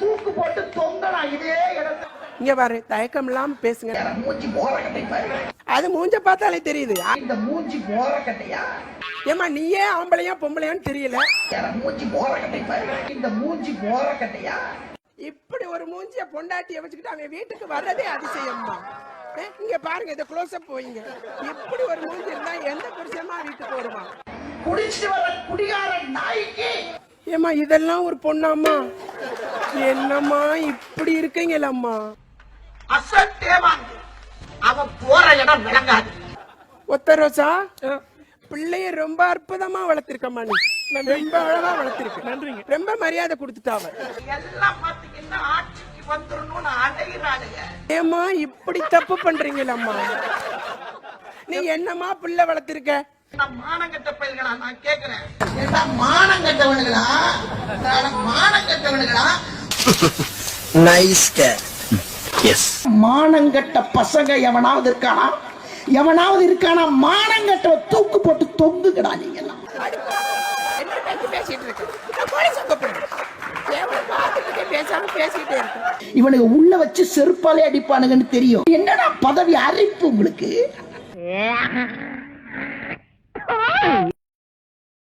தூக்கு போட்டு தொங்கலாம் இதே இடத்துல. இங்க பாரு தயக்கம் இல்லாம பேசுங்க மூஞ்சி போற கட்டை பாரு அது மூஞ்ச பார்த்தாலே தெரியுது. இந்த மூஞ்சி போற கட்டையா ஏமா நீயே ஆம்பளையா பொம்பளையான்னு தெரியல. மூஞ்சி போற கட்டை பாரு இந்த மூஞ்சி போற கட்டையா இப்படி ஒரு மூஞ்சிய பொண்டாட்டிய வச்சுக்கிட்டு அவன் வீட்டுக்கு வர்றதே அதிசயம்மா. இங்க பாருங்க இத க்ளோஸ் அப் போயிங்க. இப்படி ஒரு மூஞ்சி இருந்தா எந்த புருஷமா வீட்டுக்கு வருவான்? குடிச்சிட்டு வர குடிகார நாய்க்கு. ஏமா இதெல்லாம் ஒரு பொண்ணாம்மா. என்னம்மா இப்படி அவன் போற இடம் விளங்காது. ஒத்த ரோசா பிள்ளைய ரொம்ப அற்புதமா வளர்த்திருக்கம்மா நீ. ரொம்ப அழகா வளர்த்திருக்க. நன்றிங்க. ரொம்ப மரியாதை கொடுத்துட்டாவ எல்லாம் பாத்தீங்கன்னா ஆட்சிக்கு வந்துடணும்னு அடைகிறாளுங்க ஏம்மா இப்படி தப்பு பண்றீங்களம்மா நீ என்னம்மா பிள்ளை வளர்த்திருக்க? நான் மானங்கட்ட பயில்களா? நான் கேக்குறேன். ஏண்டா மானம் நைஸ் எஸ் மானங்கட்ட பசங்க எவனாவது இருக்கானா? எவனாவது இருக்கானா? மானங்கட்ட தூக்கு போட்டு தொங்குங்கடா நீங்க எல்லாம் இவனுக்கு உள்ள வச்சு செருப்பாலே அடிப்பானுங்கன்னு தெரியும். என்னடா பதவி அரிப்பு உங்களுக்கு?